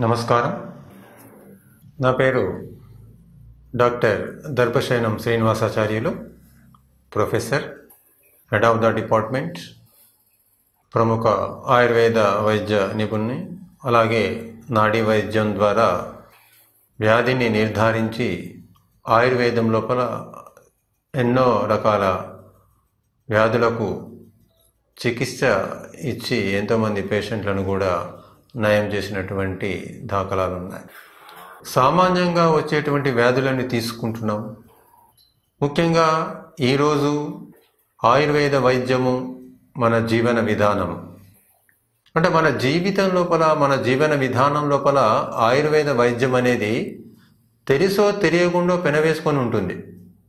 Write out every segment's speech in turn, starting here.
నమస్కారం. నా పేరు doctor Darbhashayanam Srinivasacharyulu professor head of the department ప్రముఖ ఆయుర్వేద వైద్య నిపుణుని అలాగే నాడీ వైద్యం ద్వారా వ్యాధిని నిర్ధారించి ఆయుర్వేదం లోపల ఎన్నో రకాల వ్యాధులకు చికిత్స ఇచ్చి ఎంతోమంది పేషెంట్లను కూడా నయం చేసినటువంటి దాఖలాలు ఉన్నాయి సామాన్యంగా వచ్చేటువంటి వ్యాధులన్నీ తీసుకుంటున్నాం. ముఖ్యంగా ఈరోజు ఆయుర్వేద వైద్యము మన జీవన విధానం. అంటే మన జీవితం లోపల మన జీవన విధానం లోపల ఆయుర్వేద వైద్యం అనేది తెలుసో తెలియకుండా పెనవేసుకొని ఉంటుంది.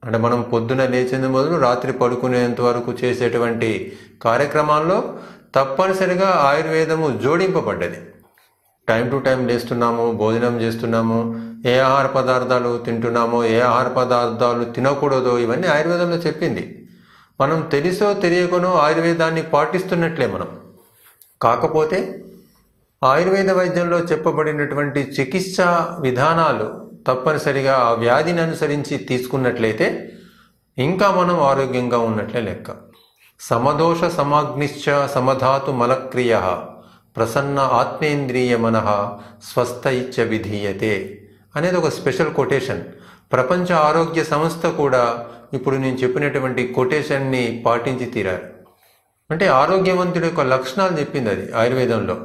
అంటే మనం పొద్దున లేచింది మొదలు రాత్రి పడుకునేంత వరకు చేసేటువంటి కార్యక్రమాల్లో తప్పనిసరిగా ఆయుర్వేదము జోడింపబడ్డది. టైం టు టైం లేస్తున్నాము భోజనం చేస్తున్నాము ఏ ఆహార పదార్థాలు తింటున్నామో ఏ ఆహార పదార్థాలు తినకూడదో ఇవన్నీ ఆయుర్వేదంలో చెప్పింది. మనం తెలుసో తెలియకునో ఆయుర్వేదాన్ని పాటిస్తున్నట్లే మనం. కాకపోతే ఆయుర్వేద వైద్యంలో చెప్పబడినటువంటి చికిత్సా విధానాలు తప్పనిసరిగా ఆ వ్యాధిని అనుసరించి తీసుకున్నట్లయితే ఇంకా మనం ఆరోగ్యంగా ఉన్నట్లే లెక్క. సమదోష సమాగ్నిశ్చ సమధాతు మలక్రియ. ప్రసన్న ఆత్మేంద్రియ మనః స్వస్థ ఇచ్చ విధీయతే అనేది ఒక స్పెషల్ కొటేషన్. ప్రపంచ ఆరోగ్య సంస్థ కూడా ఇప్పుడు నేను చెప్పినటువంటి కొటేషన్ని పాటించి తీరారు. అంటే ఆరోగ్యవంతుడి యొక్క లక్షణాలు చెప్పింది అది ఆయుర్వేదంలో.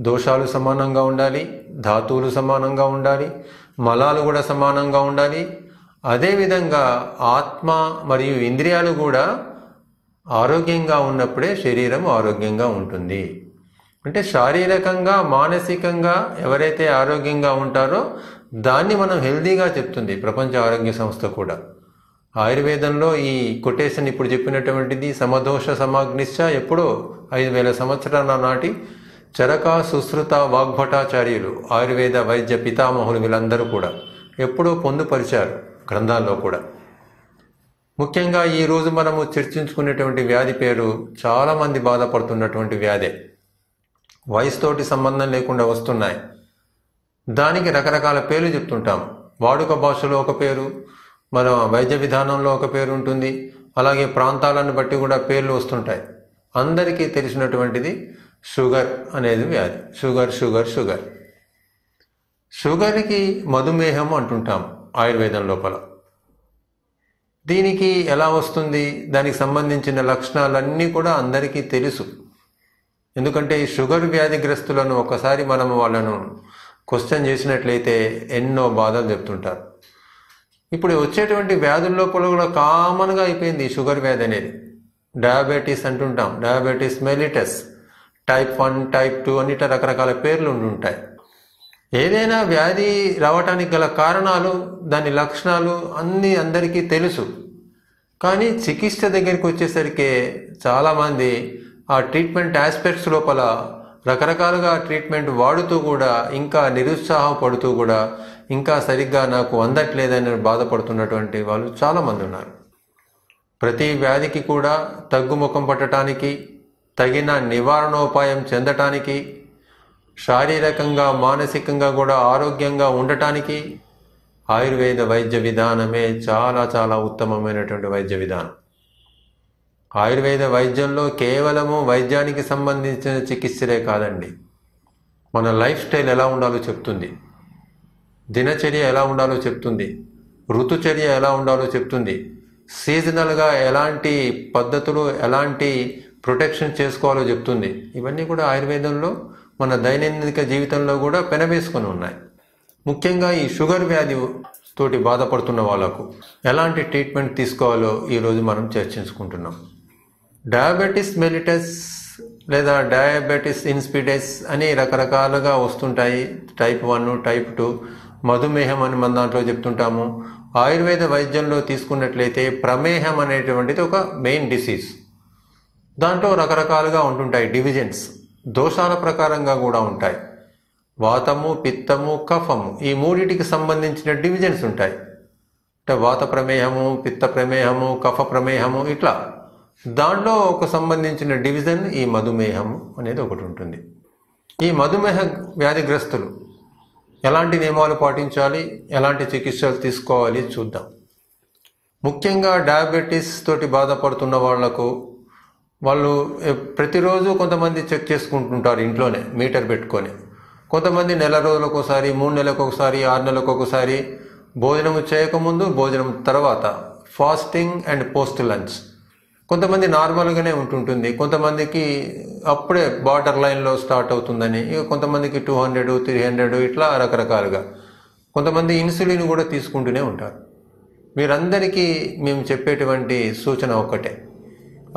దోషాలు సమానంగా ఉండాలి ధాతువులు సమానంగా ఉండాలి మలాలు కూడా సమానంగా ఉండాలి. అదేవిధంగా ఆత్మ మరియు ఇంద్రియాలు కూడా ఆరోగ్యంగా ఉన్నప్పుడే శరీరం ఆరోగ్యంగా ఉంటుంది. అంటే శారీరకంగా మానసికంగా ఎవరైతే ఆరోగ్యంగా ఉంటారో దాన్ని మనం హెల్దీగా చెప్తుంది ప్రపంచ ఆరోగ్య సంస్థ కూడా. ఆయుర్వేదంలో ఈ కొటేషన్ ఇప్పుడు చెప్పినటువంటిది సమదోష సమాగ్నిశ్చ ఎప్పుడో ఐదు వేల సంవత్సరాల నాటి చరక సుశ్రుత వాగ్భటాచార్యులు ఆయుర్వేద వైద్య పితామహులు వీళ్ళందరూ కూడా ఎప్పుడో పొందుపరిచారు గ్రంథాల్లో కూడా. ముఖ్యంగా ఈరోజు మనము చర్చించుకునేటువంటి వ్యాధి పేరు చాలామంది బాధపడుతున్నటువంటి వ్యాధే. వయసుతోటి సంబంధం లేకుండా వస్తున్నాయి. దానికి రకరకాల పేర్లు చెప్తుంటాం. వాడుక భాషలో ఒక పేరు మన వైద్య విధానంలో ఒక పేరు ఉంటుంది. అలాగే ప్రాంతాలను బట్టి కూడా పేర్లు వస్తుంటాయి. అందరికీ తెలిసినటువంటిది షుగర్ అనేది వ్యాధి. Sugar sugar sugar. షుగర్కి మధుమేహం అంటుంటాం ఆయుర్వేదం లోపల. దీనికి ఎలా వస్తుంది? దానికి సంబంధించిన లక్షణాలన్నీ కూడా అందరికీ తెలుసు. ఎందుకంటే ఈ షుగర్ వ్యాధిగ్రస్తులను ఒకసారి మనం వాళ్ళను క్వశ్చన్ చేసినట్లయితే ఎన్నో బాధలు చెప్తుంటారు. ఇప్పుడు వచ్చేటువంటి వ్యాధుల లోపల కూడా కామన్గా అయిపోయింది ఈ షుగర్ వ్యాధి అనేది. డయాబెటీస్ అంటుంటాం. Diabetes mellitus type one type two అన్నిట రకరకాల పేర్లు ఉంటుంటాయి ఏదైనా వ్యాధి రావటానికి గల కారణాలు దాని లక్షణాలు అన్నీ అందరికీ తెలుసు. కానీ చికిత్స దగ్గరికి వచ్చేసరికి చాలామంది ఆ ట్రీట్మెంట్ ఆస్పెక్ట్స్ లోపల రకరకాలుగా ట్రీట్మెంట్ వాడుతూ కూడా ఇంకా నిరుత్సాహపడుతూ కూడా ఇంకా సరిగ్గా నాకు అందట్లేదని బాధపడుతున్నటువంటి వాళ్ళు చాలామంది ఉన్నారు. ప్రతి వ్యాధికి కూడా తగ్గుముఖం పట్టడానికి తగిన నివారణోపాయం చెందటానికి శారీరకంగా మానసికంగా కూడా ఆరోగ్యంగా ఉండటానికి ఆయుర్వేద వైద్య విధానమే చాలా చాలా ఉత్తమమైనటువంటి వైద్య విధానం. ఆయుర్వేద వైద్యంలో కేవలము వైద్యానికి సంబంధించిన చికిత్సలే కాదండి. మన లైఫ్ స్టైల్ ఎలా ఉండాలో చెప్తుంది. దినచర్య ఎలా ఉండాలో చెప్తుంది. ఋతుచర్య ఎలా ఉండాలో చెప్తుంది. సీజనల్గా ఎలాంటి పద్ధతులు ఎలాంటి ప్రొటెక్షన్ చేసుకోవాలో చెప్తుంది. ఇవన్నీ కూడా ఆయుర్వేదంలో మన దైనందిక జీవితంలో కూడా పెనవేసుకొని ఉన్నాయి. ముఖ్యంగా ఈ షుగర్ వ్యాధి తోటి బాధపడుతున్న వాళ్ళకు ఎలాంటి ట్రీట్మెంట్ తీసుకోవాలో ఈరోజు మనం చర్చించుకుంటున్నాం. డయాబెటిస్ మెలిటస్ లేదా డయాబెటిస్ ఇన్స్పిడెస్ అని రకరకాలుగా వస్తుంటాయి. టైప్ వన్ టైప్ టూ మధుమేహం అని మన దాంట్లో చెప్తుంటాము. ఆయుర్వేద వైద్యంలో తీసుకున్నట్లయితే ప్రమేహం అనేటువంటిది ఒక మెయిన్ డిసీజ్ దాంట్లో రకరకాలుగా ఉంటుంటాయి డివిజన్స్ దోషాల ప్రకారంగా కూడా ఉంటాయి. వాతము పిత్తము కఫము ఈ మూడిటికి సంబంధించిన డివిజన్స్ ఉంటాయి. అంటే వాత ప్రమేహము పిత్త ప్రమేహము కఫ ప్రమేహము ఇట్లా. దాంట్లో ఒక సంబంధించిన డివిజన్ ఈ మధుమేహం అనేది ఒకటి ఉంటుంది. ఈ మధుమేహ వ్యాధిగ్రస్తులు ఎలాంటి నియమాలు పాటించాలి? ఎలాంటి చికిత్సలు తీసుకోవాలి? చూద్దాం. ముఖ్యంగా డయాబెటీస్ తోటి బాధపడుతున్న వాళ్ళకు వాళ్ళు ప్రతిరోజు కొంతమంది చెక్ చేసుకుంటుంటారు ఇంట్లోనే మీటర్ పెట్టుకొని. కొంతమంది నెల రోజులకు ఒకసారి మూడు నెలలకు ఒకసారి ఆరు నెలలకు ఒకసారి భోజనం చేయకముందు భోజనం తర్వాత ఫాస్టింగ్ అండ్ పోస్ట్ లంచ్. కొంతమంది నార్మల్గానే ఉంటుంటుంది. కొంతమందికి అప్పుడే బార్డర్ లైన్లో స్టార్ట్ అవుతుందని ఇక కొంతమందికి టూ హండ్రెడ్ త్రీ హండ్రెడ్ ఇట్లా రకరకాలుగా. కొంతమంది ఇన్సులిన్ కూడా తీసుకుంటూనే ఉంటారు. మీరందరికీ మేము చెప్పేటువంటి సూచన ఒక్కటే.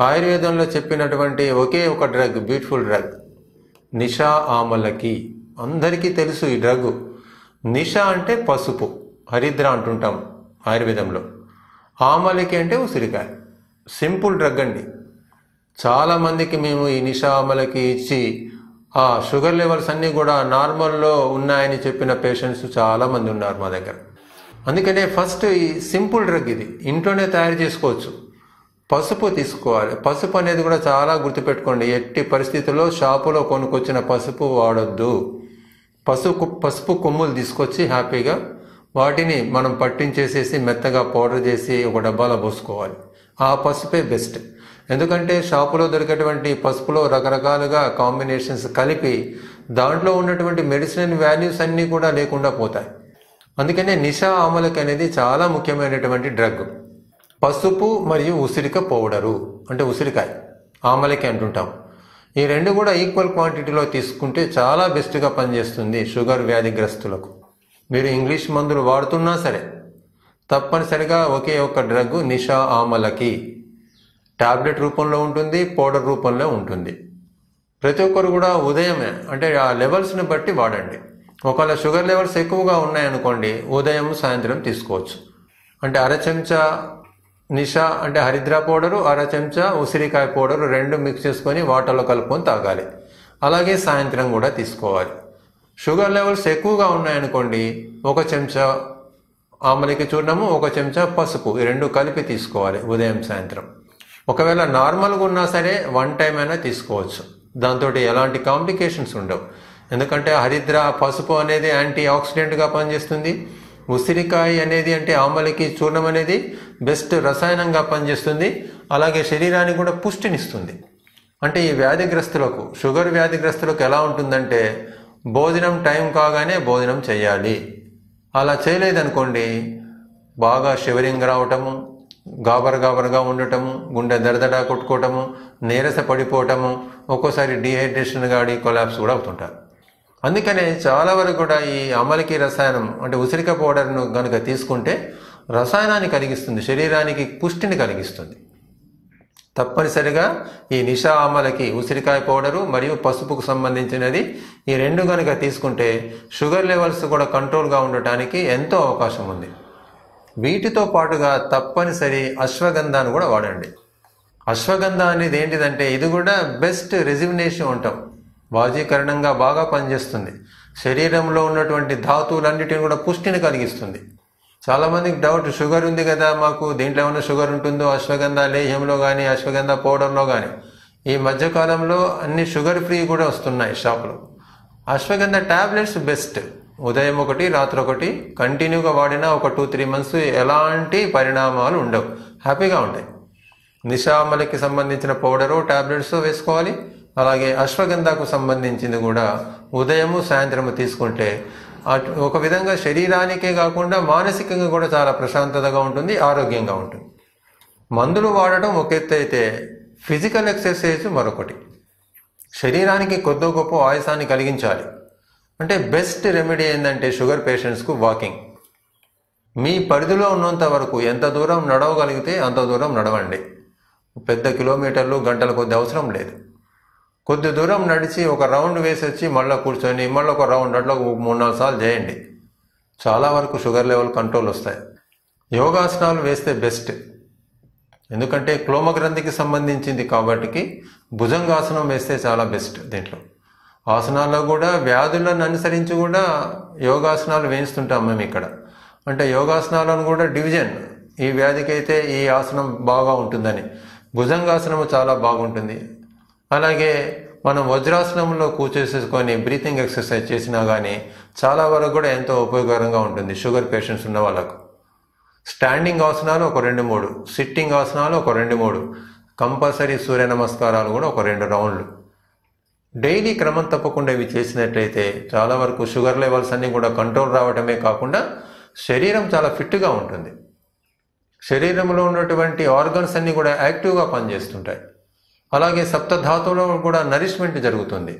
ఆయుర్వేదంలో చెప్పినటువంటి ఒకే ఒక డ్రగ్ బ్యూటిఫుల్ డ్రగ్ నిషా ఆమలకి. అందరికీ తెలుసు ఈ డ్రగ్. నిషా అంటే పసుపు హరిద్ర అంటుంటాం ఆయుర్వేదంలో. ఆమలకి అంటే ఉసిరికాయ. సింపుల్ డ్రగ్ అండి. చాలామందికి మేము ఈ నిషా అమలకి ఇచ్చి ఆ షుగర్ లెవెల్స్ అన్నీ కూడా నార్మల్లో ఉన్నాయని చెప్పిన పేషెంట్స్ చాలామంది ఉన్నారు మా దగ్గర. అందుకనే ఫస్ట్ ఈ సింపుల్ డ్రగ్ ఇది. ఇంట్లోనే తయారు చేసుకోవచ్చు. పసుపు తీసుకోవాలి. పసుపు అనేది కూడా చాలా గుర్తుపెట్టుకోండి. ఎట్టి పరిస్థితుల్లో షాపులో కొనుక్కొచ్చిన పసుపు వాడొద్దు. పసుపు పసుపు కొమ్ములు తీసుకొచ్చి హ్యాపీగా వాటిని మనం పట్టించేసేసి మెత్తగా పౌడర్ చేసి ఒక డబ్బాలో పోసుకోవాలి. ఆ పసుపే బెస్ట్. ఎందుకంటే షాపులో దొరికేటువంటి పసుపులో రకరకాలుగా కాంబినేషన్స్ కలిపి దాంట్లో ఉన్నటువంటి మెడిసిన్ వాల్యూస్ అన్నీ కూడా లేకుండా పోతాయి. అందుకనే నిషా ఆమలకి అనేది చాలా ముఖ్యమైనటువంటి డ్రగ్. పసుపు మరియు ఉసిరిక పౌడరు అంటే ఉసిరికాయ ఆమలకి అంటుంటాం. ఈ రెండు కూడా ఈక్వల్ క్వాంటిటీలో తీసుకుంటే చాలా బెస్ట్గా పనిచేస్తుంది షుగర్ వ్యాధిగ్రస్తులకు. మీరు ఇంగ్లీష్ మందులు వాడుతున్నా సరే తప్పనిసరిగా ఒకే ఒక డ్రగ్ నిషా ఆమలకి. టాబ్లెట్ రూపంలో ఉంటుంది పౌడర్ రూపంలో ఉంటుంది. ప్రతి ఒక్కరు కూడా ఉదయమే అంటే ఆ లెవెల్స్ని బట్టి వాడండి. ఒకవేళ షుగర్ లెవెల్స్ ఎక్కువగా ఉన్నాయనుకోండి ఉదయం సాయంత్రం తీసుకోవచ్చు. అంటే అర చెంచా నిషా అంటే హరిద్ర పౌడరు అర చెంచా ఉసిరికాయ పౌడరు రెండు మిక్స్ చేసుకొని వాటర్లో కలుపుకొని తాగాలి. అలాగే సాయంత్రం కూడా తీసుకోవాలి. షుగర్ లెవెల్స్ ఎక్కువగా ఉన్నాయనుకోండి ఒక చెంచా ఆమలికి చూడము ఒక చెంచా పసుపు ఈ రెండు కలిపి తీసుకోవాలి ఉదయం సాయంత్రం. ఒకవేళ నార్మల్గా ఉన్నా సరే వన్ టైం అయినా తీసుకోవచ్చు. దాంతో ఎలాంటి కాంప్లికేషన్స్ ఉండవు. ఎందుకంటే హరిద్ర పసుపు అనేది యాంటీ ఆక్సిడెంట్గా పనిచేస్తుంది. ఉసిరికాయ అనేది అంటే ఆమలికి చూర్ణం అనేది బెస్ట్ రసాయనంగా పనిచేస్తుంది. అలాగే శరీరానికి కూడా పుష్టినిస్తుంది. అంటే ఈ వ్యాధిగ్రస్తులకు షుగర్ వ్యాధిగ్రస్తులకు ఎలా ఉంటుందంటే భోజనం టైం కాగానే భోజనం చేయాలి. అలా చేయలేదనుకోండి బాగా షివరింగ్ రావటము గాబర గాబరగా ఉండటము గుండె దడదడా కొట్టుకోవటము నీరస పడిపోవటము ఒక్కోసారి డీహైడ్రేషన్ గాడి కొలాప్స్ కూడా అవుతుంటారు. అందుకనే చాలా వరకు కూడా ఈ అమలికి రసాయనం అంటే ఉసిరిక పౌడర్ను కనుక తీసుకుంటే రసాయనాన్ని కలిగిస్తుంది శరీరానికి పుష్టిని కలిగిస్తుంది. తప్పనిసరిగా ఈ నిషా ఆమలకి ఉసిరికాయ పౌడరు మరియు పసుపుకు సంబంధించినది ఈ రెండు కనుక తీసుకుంటే షుగర్ లెవెల్స్ కూడా కంట్రోల్గా ఉండటానికి ఎంతో అవకాశం ఉంది. వీటితో పాటుగా తప్పనిసరి అశ్వగంధాన్ని కూడా వాడండి. అశ్వగంధ అనేది ఏంటిదంటే ఇది కూడా బెస్ట్ రెజిగ్నేషన్ ఉంటాం వాజీకరణంగా బాగా పనిచేస్తుంది. శరీరంలో ఉన్నటువంటి ధాతువులన్నిటిని కూడా పుష్టిని కలిగిస్తుంది. చాలా మందికి డౌట్ షుగర్ ఉంది కదా మాకు. దీంట్లో ఏమైనా షుగర్ ఉంటుందో? అశ్వగంధ లేహ్యంలో కానీ అశ్వగంధ పౌడర్లో కానీ ఈ మధ్యకాలంలో అన్ని షుగర్ ఫ్రీ కూడా వస్తున్నాయి షాపులు. అశ్వగంధ టాబ్లెట్స్ బెస్ట్ ఉదయం ఒకటి రాత్రి ఒకటి కంటిన్యూగా వాడినా ఒక టూ త్రీ మంత్స్ ఎలాంటి పరిణామాలు ఉండవు. హ్యాపీగా ఉంటాయి. నిశామలకి సంబంధించిన పౌడరు ట్యాబ్లెట్స్ వేసుకోవాలి. అలాగే అశ్వగంధకు సంబంధించింది కూడా ఉదయము సాయంత్రము తీసుకుంటే ఒక విధంగా శరీరానికే కాకుండా మానసికంగా కూడా చాలా ప్రశాంతతగా ఉంటుంది ఆరోగ్యంగా ఉంటుంది. మందులు వాడటం ఒక ఎత్తు అయితే ఫిజికల్ ఎక్సర్సైజ్ మరొకటి. శరీరానికి కొద్దో గొప్ప ఆయాసాన్ని కలిగించాలి. అంటే బెస్ట్ రెమెడీ ఏంటంటే షుగర్ పేషెంట్స్కు వాకింగ్ మీ పరిధిలో ఉన్నంత వరకు ఎంత దూరం నడవగలిగితే అంత దూరం నడవండి. పెద్ద కిలోమీటర్లు గంటల కొద్ది అవసరం లేదు. కొద్ది దూరం నడిచి ఒక రౌండ్ వేసి వచ్చి మళ్ళీ కూర్చొని మళ్ళీ ఒక రౌండ్ అట్లా ఒక మూడు నాలుగు సార్లు చేయండి. చాలా వరకు షుగర్ లెవెల్ కంట్రోల్ వస్తాయి. యోగాసనాలు వేస్తే బెస్ట్. ఎందుకంటే క్లోమగ్రంథికి సంబంధించింది కాబట్టి భుజంగాసనం వేస్తే చాలా బెస్ట్ దీంట్లో. ఆసనాల్లో కూడా వ్యాధులను అనుసరించి కూడా యోగాసనాలు వేయిస్తుంటాం మేము ఇక్కడ. అంటే యోగాసనాలను కూడా డివిజన్. ఈ వ్యాధికి అయితే ఈ ఆసనం బాగా ఉంటుందని. భుజంగాసనము చాలా బాగుంటుంది. అలాగే మనం వజ్రాసనంలో కూర్చేసేసుకొని బ్రీతింగ్ ఎక్సర్సైజ్ చేసినా కానీ చాలా వరకు కూడా ఎంతో ఉపయోగకరంగా ఉంటుంది షుగర్ పేషెంట్స్ ఉన్న వాళ్ళకు. స్టాండింగ్ ఆసనాలు ఒక రెండు మూడు సిట్టింగ్ ఆసనాలు ఒక రెండు మూడు కంపల్సరీ సూర్య నమస్కారాలు కూడా ఒక రెండు రౌండ్లు. డైలీ క్రమం తప్పకుండా ఇవి చేసినట్లయితే చాలా వరకు షుగర్ లెవెల్స్ అన్నీ కూడా కంట్రోల్ రావటమే కాకుండా శరీరం చాలా ఫిట్గా ఉంటుంది. శరీరంలో ఉన్నటువంటి ఆర్గన్స్ అన్నీ కూడా యాక్టివ్గా పనిచేస్తుంటాయి. అలాగే సప్తధాతువులో కూడా నరిష్మెంట్ జరుగుతుంది.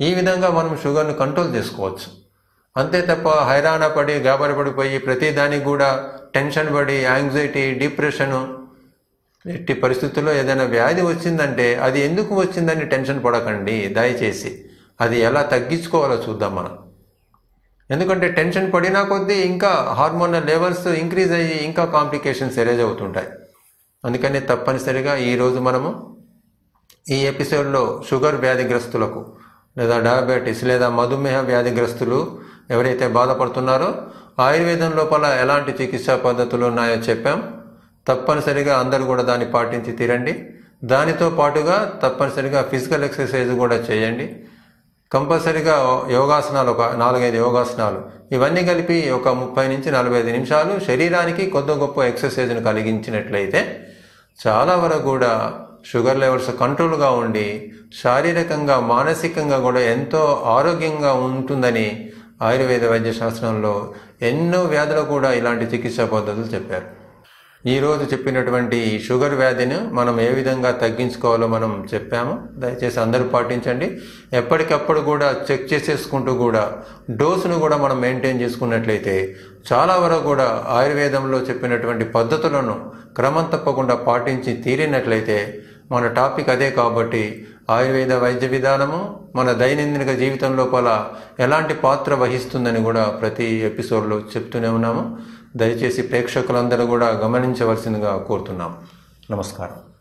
ఈ విధంగా మనం షుగర్ను కంట్రోల్ చేసుకోవచ్చు. అంతే తప్ప హైరాణ పడి గాబర పడిపోయి ప్రతి దానికి కూడా టెన్షన్ పడి యాంగ్జైటీ డిప్రెషను ఎట్టి పరిస్థితుల్లో ఏదైనా వ్యాధి వచ్చిందంటే అది ఎందుకు వచ్చిందని టెన్షన్ పడకండి దయచేసి. అది ఎలా తగ్గించుకోవాలో చూద్దాం మనం. ఎందుకంటే టెన్షన్ పడినా కొద్దీ ఇంకా హార్మోనల్ లెవెల్స్ ఇంక్రీజ్ అయ్యి ఇంకా కాంప్లికేషన్స్ ఎరేజ్ అవుతుంటాయి. అందుకని తప్పనిసరిగా ఈరోజు మనము ఈ ఎపిసోడ్లో షుగర్ వ్యాధిగ్రస్తులకు లేదా డయాబెటీస్ లేదా మధుమేహ వ్యాధిగ్రస్తులు ఎవరైతే బాధపడుతున్నారో ఆయుర్వేదం లోపల ఎలాంటి చికిత్సా పద్ధతులు ఉన్నాయో చెప్పాం. తప్పనిసరిగా అందరూ కూడా దాన్ని పాటించి తీరండి. దానితో పాటుగా తప్పనిసరిగా ఫిజికల్ ఎక్సర్సైజ్ కూడా చేయండి. కంపల్సరిగా యోగాసనాలు ఒక నాలుగైదు యోగాసనాలు ఇవన్నీ కలిపి ఒక ముప్పై నుంచి నలభై ఐదు నిమిషాలు శరీరానికి కొద్ది గొప్ప ఎక్సర్సైజ్ను కలిగించినట్లయితే చాలా వరకు కూడా షుగర్ లెవెల్స్ కంట్రోల్గా ఉండి శారీరకంగా మానసికంగా కూడా ఎంతో ఆరోగ్యంగా ఉంటుందని ఆయుర్వేద వైద్య శాస్త్రంలో ఎన్నో వ్యాధులు కూడా ఇలాంటి చికిత్సా పద్ధతులు చెప్పారు. ఈరోజు చెప్పినటువంటి షుగర్ వ్యాధిని మనం ఏ విధంగా తగ్గించుకోవాలో మనం చెప్పాము. దయచేసి అందరూ పాటించండి. ఎప్పటికప్పుడు కూడా చెక్ చేసేసుకుంటూ కూడా డోసును కూడా మనం మెయింటైన్ చేసుకున్నట్లయితే చాలా వరకు కూడా ఆయుర్వేదంలో చెప్పినటువంటి పద్ధతులను క్రమం తప్పకుండా పాటించి తీరినట్లయితే మన టాపిక్ అదే కాబట్టి ఆయుర్వేద వైద్య విధానము మన దైనందిన జీవితం లోపల ఎలాంటి పాత్ర వహిస్తుందని కూడా ప్రతి ఎపిసోడ్లో చెప్తూనే ఉన్నాము. దయచేసి ప్రేక్షకులందరూ కూడా గమనించవలసిందిగా కోరుతున్నాం. నమస్కారం.